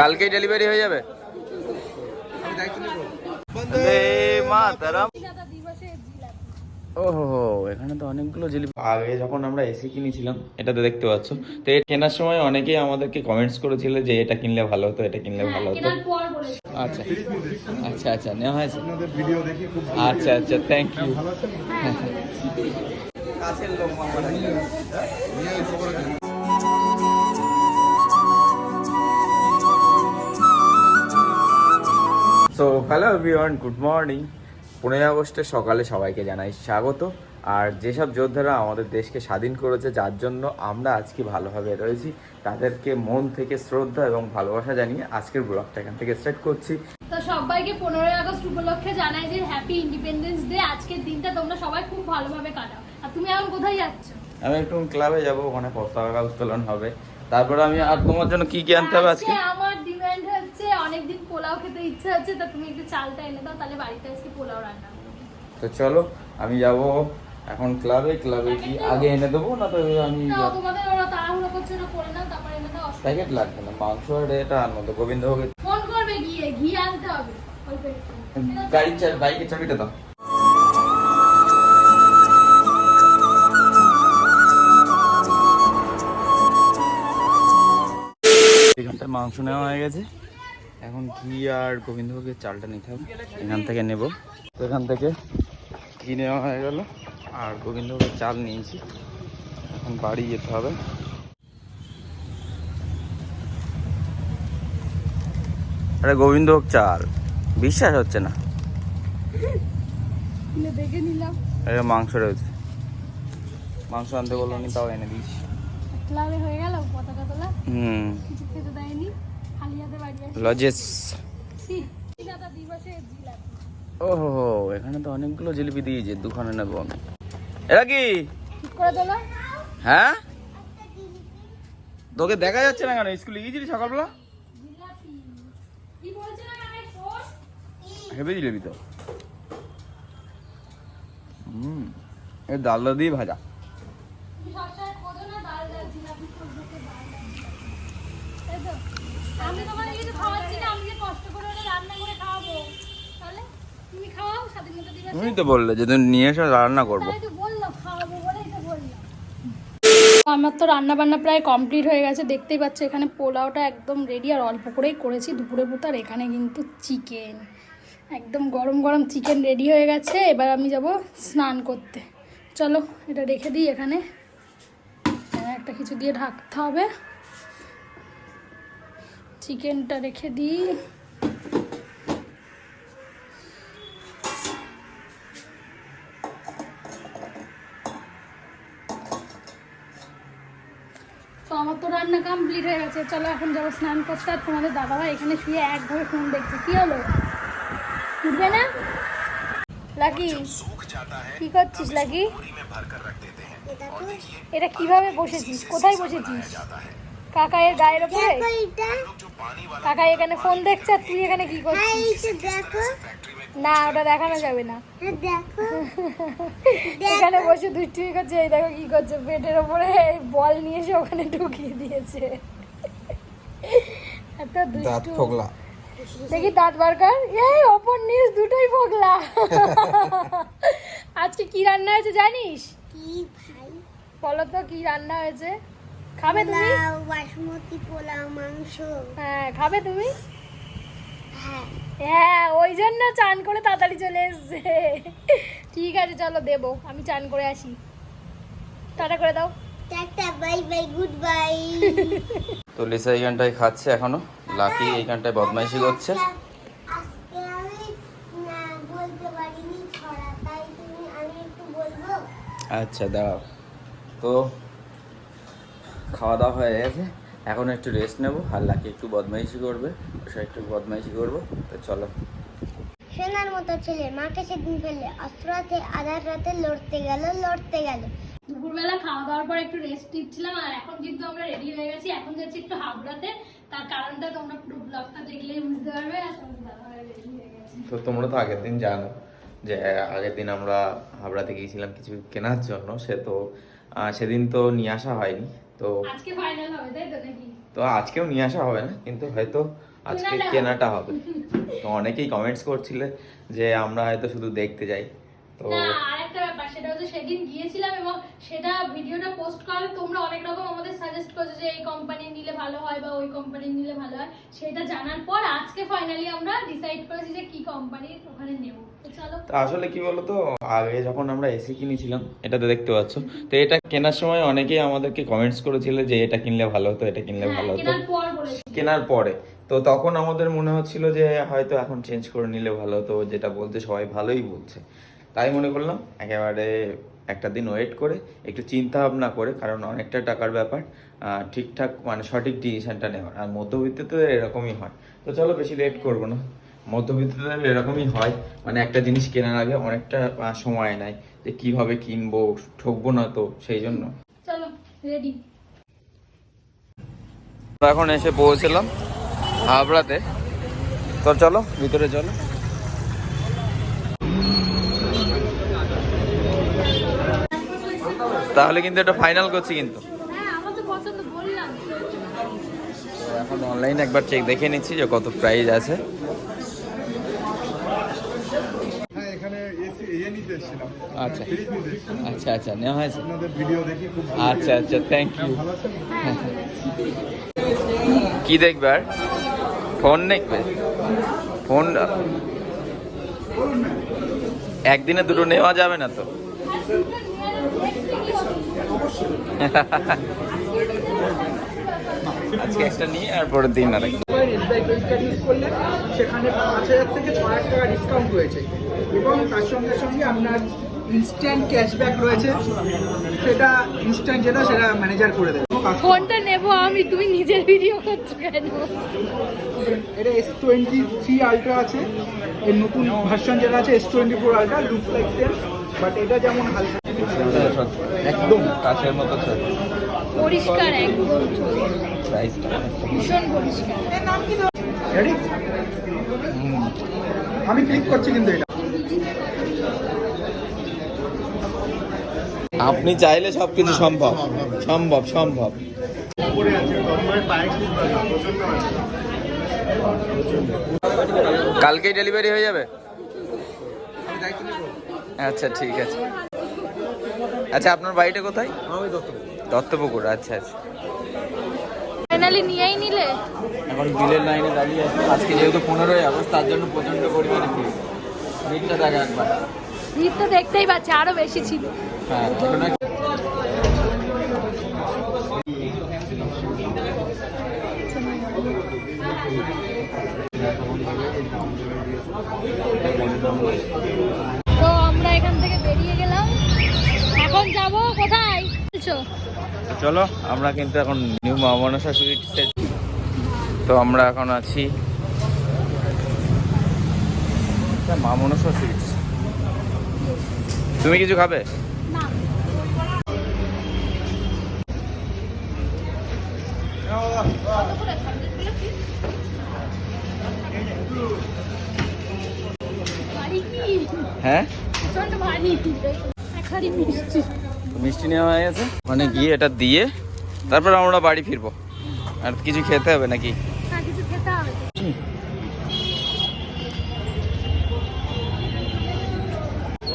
কালকেই ডেলিভারি হয়ে যাবে? ওহো এখানে তো অনেকগুলো জিলিপি আগে যখন আমরা এসি কিনেছিলাম এটাতে দেখতে পাচ্ছ। তো এটা কেনার সময় অনেকেই আমাদেরকে কমেন্টস করেছিল যে এটা কিনলে ভালো হতো এটা কিনলে ভালো হতো। আচ্ছা। আচ্ছা আচ্ছা নেওয়া হয়েছে? ভিডিও দেখি খুব আচ্ছা আচ্ছা থ্যাংক ইউ কাছের লোক so hello everyone good morning পনেরোই আগস্টের সকালে সবাইকে জানাই স্বাগত। আর যেসব যোদ্ধারা আমাদের দেশকে স্বাধীন করেছে যার জন্য আমরা আজকে ভালোভাবে রয়েছি তাদেরকে মন থেকে শ্রদ্ধা এবং ভালোবাসা জানিয়ে আজকের ব্লগটা এখান থেকে স্টার্ট করছি। তো সবাইকে পনেরোই আগস্ট উপলক্ষে জানাই যে হ্যাপি ইন্ডিপেন্ডেন্স ডে আজকের দিনটা তোমরা সবাই খুব ভালোভাবে কাটাও। আর তুমি এখন কোথায় যাচ্ছ? আমি একটু ক্লাবে যাব ওখানে পতাকা উত্তোলন হবে। তারপরে আমি আর তোমার জন্য কি কি আনতে হবে আজকে? আমার অনেকদিন পোলাও খেতে ইচ্ছে হচ্ছে তা তুমি একটু চালটা এনে দাও তাহলে বাড়িতে আজকে পোলাও রান্না করব। তো চলো আমি যাব এখন ক্লাবে ক্লাবে কি আগে এনে দেবো না তো আমি না তোমাদের ওরা তাড়াহুড়ো করছে না করে নাও তারপরে এনে দাও প্যাকেট লাগবে না মাংস আর এটা আনব তো গোবিন্দভোগের ফোন করবে গিয়ে ঘি আনতে হবে। গাড়ির চাবি বাইকের চাবিটা দাও এখানটায় মাংস নেওয়া হয়ে গেছে এখন ঘি আর গোবিন্দভোগের চালটা নিতে হবে। এখান থেকে নেব। এখান থেকে ঘি নেওয়া হয়ে গেল। আর গোবিন্দভোগের চাল নিয়েছি। এখন বাড়ি যেতে হবে। আরে গোবিন্দভোগ চাল বিশ্বাস হচ্ছে না। এটা মাংস রয়েছে। মাংস আনতে বলল নি তাও এনে দিয়েছি। হয়ে হুম। লজেস। ওহো এখানে তো অনেকগুলো জিলিপি দিয়েছে দুখানে নেব আমি। এরা কি? ঠিক করে তোলো। হ্যাঁ? তোকে দেখা যাচ্ছে না কেন? স্কুলে গিয়েছিলি সকালবেলা? জিলাপি কি বলছে না হেবে জিলিপি তো। হুম এ ডাল দিয়ে ভাজা তুমি সবসময় খোঁজো না ডাল ডাল জিলাপি খুঁজতে ডাল ডাল তাই তো আমি তোমাকে কিছু খাওয়াচ্ছি না আমি যে কষ্ট করে ওটা রান্না করে খাওয়াবো। তাহলে তুমি খাওয়াও স্বাধীনতা তুমি তো বললে যে তুমি নিয়ে এসো রান্না করব। তাই তো বললাম খাওয়াবো বলেই তো বললাম। আমার তো রান্না বান্না প্রায় কমপ্লিট হয়ে গেছে দেখতেই পাচ্ছ এখানে পোলাওটা একদম রেডি আর অল্প করেই করেছি। দুপুরে আর এখানে কিন্তু চিকেন একদম গরম গরম চিকেন রেডি হয়ে গেছে। এবার আমি যাব স্নান করতে। চলো এটা রেখে দিই এখানে একটা কিছু দিয়ে ঢাকতে হবে। চিকেনটা রেখে দিই। তো আমার তো রান্না কমপ্লিট হয়ে গেছে। চলো এখন যাব স্নান করতে। আর তোমাদের দাদাভাই এখানে শুয়ে একভাবে ফোন দেখছে। কি হলো? উঠবে না? লাকি কি করছিস লাকি এটা কীভাবে বসেছিস? কোথায় বসেছিস? কাকা এর গায়ের ওপরে? কাকা এখানে ফোন দেখছে আর তুই এখানে কি করছিস? না ওটা দেখানো যাবে না। এখানে বসে দুষ্টুমি করছে এই দেখো কি করছে পেটের ওপরে বল নিয়ে এসে ওখানে ঢুকিয়ে দিয়েছে। একটা দুষ্টু। দেখি দাঁত বার কর। এই ওপর নিচ দুটোই পগলা আজকে কি রান্না হয়েছে জানিস? কি ভাই? বলো তো কি রান্না হয়েছে? খাবে তুমি? বাসমতি পোলাও মাংস। হ্যাঁ খাবে তুমি? হ্যাঁ। হ্যাঁ ওই জন্য চান করে তাড়াতাড়ি চলে এসছে। ঠিক আছে চলো দেবো আমি চান করে আসি। টাটা করে দাও। Tata bye bye goodbye. তো লিসা এইখানটায় খাচ্ছে এখনও। লাকি এইখানটায় বদমাইশি করছে। আচ্ছা আমি না খাওয়া দাওয়া হয়ে গেছে। এখন একটু রেস্ট নেব আর লাকি একটু বদমাইশি করবে সে একটু বদমাইশি করব তো চলো। সোনার মতো ছেলে মাকে সেদিন ফেলে অস্ত্র হাতে আধার রাতে লড়তে গেল লড়তে গেল। দুপুরবেলা খাওয়া দাওয়ার পর একটু রেস্ট নিচ্ছিলাম আর এখন কিন্তু আমরা রেডি হয়ে গেছি এখন যাচ্ছি একটু হাবড়াতে তার কারণটা তোমরা পুরো ব্লগটা দেখলেই বুঝতে পারবে আর হয়ে তো তোমরা তো আগের দিন জানো যে আগের দিন আমরা হাবড়াতে গিয়েছিলাম কিছু কেনার জন্য সে তো সেদিন তো নিয়ে আসা হয়নি। তো আজকে ফাইনাল হবে তাই তো নাকি? তো আজকেও নিয়ে আসা হবে না কিন্তু হয়তো আজকে কেনাটা হবে। তো অনেকেই কমেন্টস করছিলে যে আমরা হয়তো শুধু দেখতে যাই। তো আরেকটা ব্যাপার সেটা হচ্ছে সেদিন গিয়েছিলাম এবং সেটা ভিডিওটা পোস্ট করার তোমরা অনেক রকম আমাদের সাজেস্ট করেছ যে এই কোম্পানি নিলে ভালো হয় বা ওই কোম্পানি নিলে ভালো হয়। সেটা জানার পর আজকে ফাইনালি আমরা ডিসাইড করেছি যে কি কোম্পানির ওখানে নেব। তো আসলে কি বলতো? আগে যখন আমরা এসি কিনেছিলাম দেখতে পাচ্ছ। তো এটা কেনার সময় অনেকেই আমাদেরকে কমেন্টস করেছিল যে এটা কিনলে ভালো হতো এটা কিনলে হ্যাঁ ভালো হতো। কেনার পর তো তখন আমাদের মনে হচ্ছিল যে হয়তো এখন চেঞ্জ করে নিলে ভালো হতো যেটা বলতে সবাই ভালোই বলছে। তাই মনে করলাম একেবারে একটা দিন ওয়েট করে একটু চিন্তা ভাবনা করে কারণ অনেকটা টাকার ব্যাপার ঠিকঠাক মানে সঠিক ডিসিশনটা নেওয়ার। আর মধ্যবিত্তদের এরকমই হয়। তো চলো বেশি লেট করব না। মধ্যবিত্তদের এরকমই হয়। মানে একটা জিনিস কেনার আগে অনেকটা সময় নেয় যে কীভাবে কিনবো ঠকবো না তো সেই জন্য। চলো রেডি এখন এসে পৌঁছলাম হাবড়াতে তো চলো ভিতরে চলো। তাহলে কিন্তু এটা ফাইনাল করছি কিন্তু। হ্যাঁ এখন অনলাইনে একবার চেক দেখে নিচ্ছি যে কত প্রাইস আছে হ্যাঁ এখানে এসি ইয়ে নিতে এসেছিলাম আচ্ছা আচ্ছা আচ্ছা নেওয়া হয়েছে। ভিডিও দেখি খুব আচ্ছা আচ্ছা থ্যাংক ইউ কি দেখবে আর? ফোন দেখবে? ফোন একদিনে দুটো নেওয়া যাবে না তো? আজকে একটা নিয়ে আর পরের দিন আর একটা। এসবিআই ক্রেডিট কার্ড ইউজ করলে সেখানে পাঁচ হাজার থেকে ছ হাজার টাকা ডিসকাউন্ট রয়েছে। এবং তার সঙ্গে সঙ্গে আপনার ইনস্ট্যান্ট ক্যাশব্যাক রয়েছে। সেটা ইনস্ট্যান্ট যেটা সেটা ম্যানেজার করে দেবে। ফোনটা নেব আমি তুমি নিজের ভিডিও করছ কেন? এটা এস টোয়েন্টি থ্রি আলট্রা আছে। এর নতুন ভার্সন যেটা আছে S twenty four ultra looks like but এটা যেমন হালকা। একদম কাছের মতো ছবি পরিষ্কার একদম ভীষণ পরিষ্কার। আমি ক্লিক করছি কিন্তু এটা। আপনি চাইলে সবকিছু সম্ভব। সম্ভব সম্ভব। আছে কালকেই ডেলিভারি হয়ে যাবে? আচ্ছা ঠিক আছে। আচ্ছা আপনার বাড়িটা কোথায়? দত্তপুকুর আচ্ছা আচ্ছা। ফাইনালি নিয়েই নিলে? এখন বিলের লাইনে দাঁড়িয়ে আছি। আজকে যেহেতু পনেরোই আগস্ট তার জন্য প্রচণ্ড পরিমাণে ভিড়। ভিড়টা থাকে একবার। ভিড় তো দেখতেই পাচ্ছি আরও বেশি ছিল। হ্যাঁ তো আমরা এখান থেকে বেরিয়ে গেলাম। এখন যাব কোথায়? বলছো চলো আমরা কিন্তু এখন নিউ মা মনসা সুইটসে তো আমরা এখন আছি এটা মা মনসা সুইটস তুমি কিছু খাবে? হ্যাঁ? মিষ্টি। নেওয়া হয়ে গেছে। মানে গিয়ে এটা দিয়ে তারপর আমরা বাড়ি ফিরবো। আর কিছু খেতে হবে নাকি? না, কিছু খেতে হবে।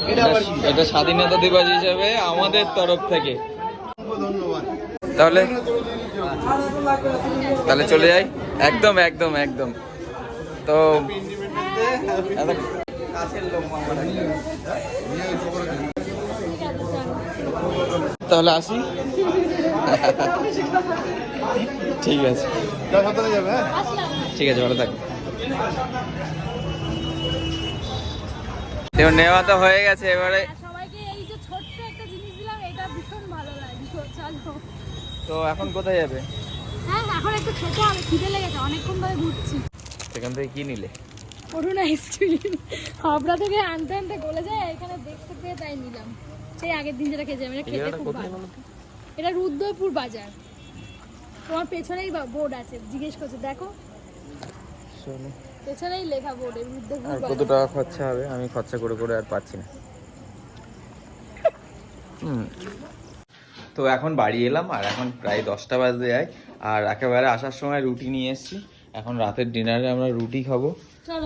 এটা- এটা স্বাধীনতা দিবস হিসেবে আমাদের তরফ থেকে। তাহলে তাহলে চলে যাই। একদম একদম একদম। তো এত কাছের লোক আমার একদম। তাহলে আসি? ঠিক আছে। হ্যাঁ। ঠিক আছে ভালো থাক। নেওয়া তো হয়ে গেছে এবারে আর সবাইকে এই যে ছোট্ট একটা জিনিস দিলাম এটা ভীষণ ভালো লাগল চলো। তো এখন কোথায় যাবে? হ্যাঁ এখন একটু খেতে হবে লেগেছে অনেকক্ষণ ধরে ঘুরছি। সেখান থেকে কি নিলে? করুন আইসক্রিম হাবড়া থেকে আনতে আনতে গলে যায় এখানে দেখতে পেয়ে তাই নিলাম। সেই আগের দিন যেটা খেয়েছিলাম এটা খেতে খুব ভালো? এটা রুদ্রপুর বাজার। তোমার পেছনেই বোর্ড আছে জিজ্ঞেস করছে দেখো। পেছনেই লেখা বোর্ডে রুদ্রপুর আর কত টাকা খরচা হবে? আমি খরচা করে করে আর পাচ্ছি না। হুম। তো এখন বাড়ি এলাম আর এখন প্রায় দশটা বাজতে যায়। আর একেবারে আসার সময় রুটি নিয়ে এসেছি। এখন রাতের ডিনারে আমরা রুটি খাব।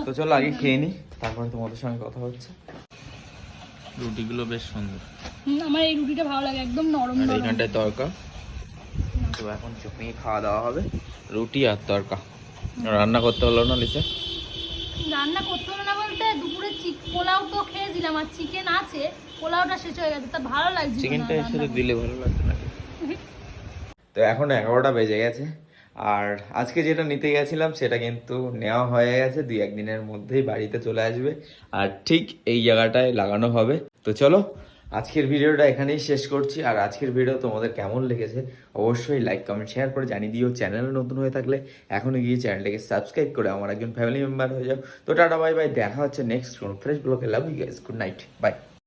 তো চলো আগে খেয়ে নিই তারপরে তোমাদের সঙ্গে কথা হচ্ছে। রুটিগুলো বেশ সুন্দর। আমার এই রুটিটা ভালো লাগে একদম নরম আর নরম। এইখানটায় তরকা। তো এখন চুপিয়ে খাওয়া দাওয়া হবে রুটি আর তরকা। রান্না করতে হলো না লিসা রান্না করতে হলো না বলতে দুপুরে চিক পোলাও তো খেয়েছিলাম আর চিকেন আছে পোলাওটা শেষ হয়ে গেছে তা ভালো লাগছে চিকেনটা এর সাথে দিলে ভালো লাগছে না তো এখন এগারোটা বেজে গেছে আর আজকে যেটা নিতে গেছিলাম, সেটা কিন্তু নেওয়া হয়ে গেছে। দুই একদিনের মধ্যেই বাড়িতে চলে আসবে। আর ঠিক এই জায়গাটায় লাগানো হবে। তো চলো, আজকের ভিডিওটা এখানেই শেষ করছি। আর আজকের ভিডিও তোমাদের কেমন লেগেছে অবশ্যই লাইক, কমেন্ট, শেয়ার করে জানিয়ে দিও। চ্যানেল নতুন হয়ে থাকলে এখনই গিয়ে চ্যানেলটাকে সাবস্ক্রাইব করে আমার একজন ফ্যামিলি মেম্বার হয়ে যাও। তো টাটা বাই বাই দেখা হচ্ছে নেক্সট ফ্রেশ ব্লগে love you guys good night bye